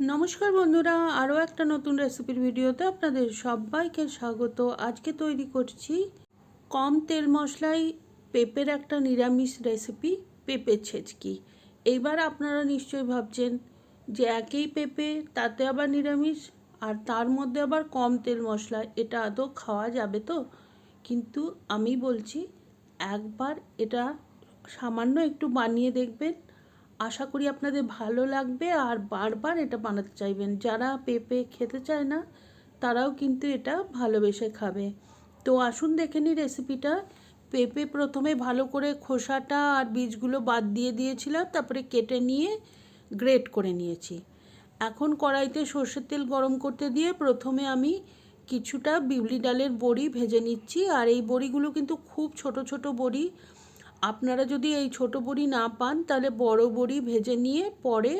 নমস্কার বন্ধুরা, আরও একটা নতুন রেসিপির ভিডিওতে আপনাদের সবাইকে স্বাগত। আজকে তৈরি করছি কম তেল মশলায় পেঁপের একটা নিরামিষ রেসিপি, পেঁপে ছেচকি। এইবার আপনারা নিশ্চয়ই ভাবছেন যে একই পেঁপে, তাতে আবার নিরামিষ, আর তার মধ্যে আবার কম তেল মশলা, এটা আদৌ খাওয়া যাবে তো? কিন্তু আমি বলছি, একবার এটা সামান্য একটু বানিয়ে দেখবেন আশা করি আপনাদের ভালো লাগবে আর বারবার এটা বানাতে চাইবেন। যারা পেঁপে খেতে চায় না, তারাও কিন্তু এটা ভালোবেসে খাবে। তো আসুন দেখে নিই রেসিপিটা পেঁপে প্রথমে ভালো করে খোসাটা আর বীজগুলো বাদ দিয়ে দিয়েছিলাম, তারপরে কেটে নিয়ে গ্রেট করে নিয়েছি। এখন কড়াইতে সর্ষের তেল গরম করতে দিয়ে প্রথমে আমি কিছুটা বিউলি ডালের বড়ি ভেজে নিচ্ছি। আর এই বড়িগুলো কিন্তু খুব ছোট ছোট বড়ি। আপনারা যদি এই ছোট বড়ি না পান, তাহলে বড় বড়ি ভেজে নিয়ে পরে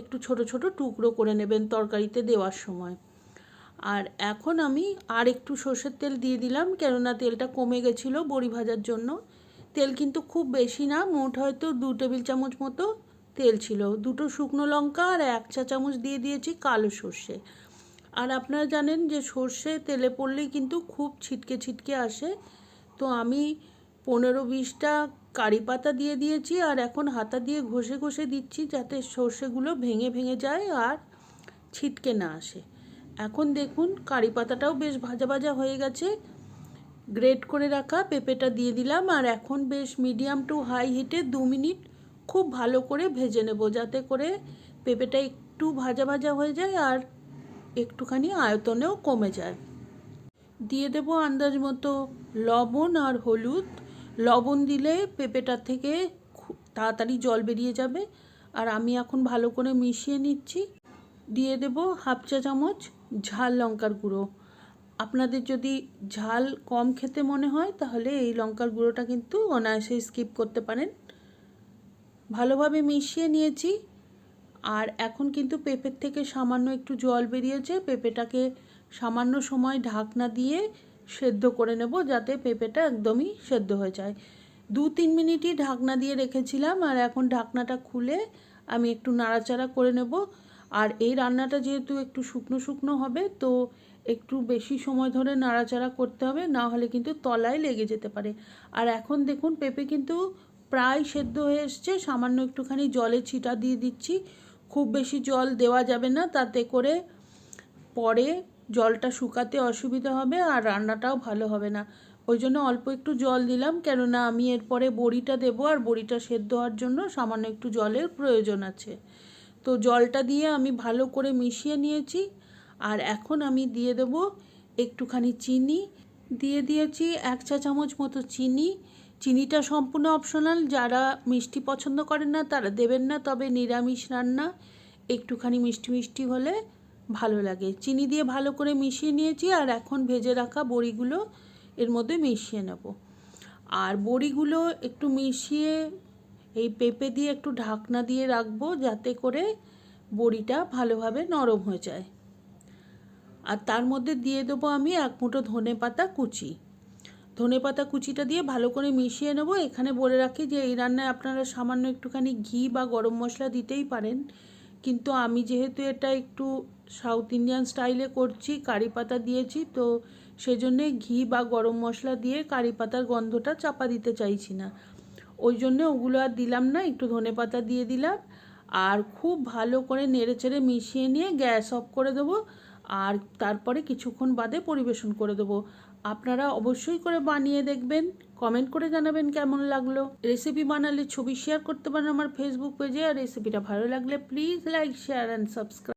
একটু ছোট ছোট টুকরো করে নেবেন তরকারিতে দেওয়ার সময়। আর এখন আমি আর একটু সর্ষের তেল দিয়ে দিলাম, কেননা তেলটা কমে গেছিল বড়ি ভাজার জন্য। তেল কিন্তু খুব বেশি না, মোট হয়তো দু টেবিল চামচ মতো তেল ছিল। দুটো শুকনো লঙ্কা আর এক চা চামচ দিয়ে দিয়েছি কালো সর্ষে। আর আপনারা জানেন যে সর্ষে তেলে পড়লেই কিন্তু খুব ছিটকে ছিটকে আসে। তো আমি পনেরো বিশটা কারি পাতা দিয়ে দিয়েছি আর এখন হাতা দিয়ে ঘষে ঘষে দিচ্ছি যাতে সর্ষেগুলো ভেঙে ভেঙে যায় আর ছিটকে না আসে। এখন দেখুন কারি পাতাটাও বেশ ভাজা ভাজা হয়ে গেছে। গ্রেট করে রাখা পেঁপেটা দিয়ে দিলাম আর এখন বেশ মিডিয়াম টু হাই হিটে দু মিনিট খুব ভালো করে ভেজে নেব যাতে করে পেঁপেটা একটু ভাজা ভাজা হয়ে যায় আর একটুখানি আয়তনেও কমে যায়। দিয়ে দেব আন্দাজ মতো লবণ আর হলুদ। লবণ দিলে পেঁপেটার থেকে তাড়াতাড়ি জল বেরিয়ে যাবে। আর আমি এখন ভালো করে মিশিয়ে নিচ্ছি। দিয়ে দেব হাফ চা চামচ ঝাল লঙ্কার গুঁড়ো। আপনাদের যদি ঝাল কম খেতে মনে হয়, তাহলে এই লঙ্কার গুঁড়োটা কিন্তু অনায়াসে স্কিপ করতে পারেন। ভালোভাবে মিশিয়ে নিয়েছি। আর এখন কিন্তু পেঁপের থেকে সামান্য একটু জল বেরিয়েছে। পেঁপেটাকে সামান্য সময় ঢাকনা দিয়ে সেদ্ধ করে নেব যাতে পেঁপেটা একদমই সেদ্ধ হয়ে যায়। দু তিন মিনিটই ঢাকনা দিয়ে রেখেছিলাম আর এখন ঢাকনাটা খুলে আমি একটু নাড়াচাড়া করে নেব। আর এই রান্নাটা যেহেতু একটু শুকনো শুকনো হবে, তো একটু বেশি সময় ধরে নাড়াচাড়া করতে হবে, না হলে কিন্তু তলায় লেগে যেতে পারে। আর এখন দেখুন, পেঁপে কিন্তু প্রায় সেদ্ধ হয়ে এসছে। সামান্য একটুখানি জলে ছিটা দিয়ে দিচ্ছি। খুব বেশি জল দেওয়া যাবে না, তাতে করে পরে জলটা শুকাতে অসুবিধা হবে আর রান্নাটাও ভালো হবে না। ওই জন্য অল্প একটু জল দিলাম, কেননা আমি এরপরে বড়িটা দেবো আর বড়িটা সেদ্ধ হওয়ার জন্য সামান্য একটু জলের প্রয়োজন আছে। তো জলটা দিয়ে আমি ভালো করে মিশিয়ে নিয়েছি আর এখন আমি দিয়ে দেব একটুখানি চিনি। দিয়ে দিয়েছি এক চা চামচ মতো চিনি। চিনিটা সম্পূর্ণ অপশনাল, যারা মিষ্টি পছন্দ করেন না তারা দেবেন না, তবে নিরামিষ রান্না, একটুখানি মিষ্টি মিষ্টি হলে ভালো লাগে। চিনি দিয়ে ভালো করে মিশিয়ে নিয়েছি আর এখন ভেজে রাখা বড়িগুলো এর মধ্যে মিশিয়ে নেব। আর বড়িগুলো একটু মিশিয়ে এই পেঁপে দিয়ে একটু ঢাকনা দিয়ে রাখব যাতে করে বড়িটা ভালোভাবে নরম হয়ে যায়। আর তার মধ্যে দিয়ে দেবো আমি এক মুঠো ধনে পাতা কুচি। ধনে পাতা কুচিটা দিয়ে ভালো করে মিশিয়ে নেব। এখানে বলে রাখি যে এই রান্নায় আপনারা সামান্য একটুখানি ঘি বা গরম মশলা দিতেই পারেন। কিন্তু আমি যেহেতু এটা একটু সাউথ ইন্ডিয়ান স্টাইলে করছি, কারি পাতা দিয়েছি, তো সেজন্যে ঘি বা গরম মশলা দিয়ে কারি পাতার গন্ধটা চাপা দিতে চাইছি না। ওই জন্য ওগুলো আর দিলাম না, একটু ধনে পাতা দিয়ে দিলাম। আর খুব ভালো করে নেড়ে চেড়ে মিশিয়ে নিয়ে গ্যাস অফ করে দেবো, আর তারপরে কিছুক্ষণ বাদে পরিবেশন করে দেবো। আপনারা অবশ্যই করে বানিয়ে দেখবেন। কমেন্ট করে জানাবেন কেমন লাগল। রেসিপি বানালে ছবি শেয়ার করতে পারেন আমার ফেসবুক পেজে আর রেসিপিটা ভালো লাগলে please like share and subscribe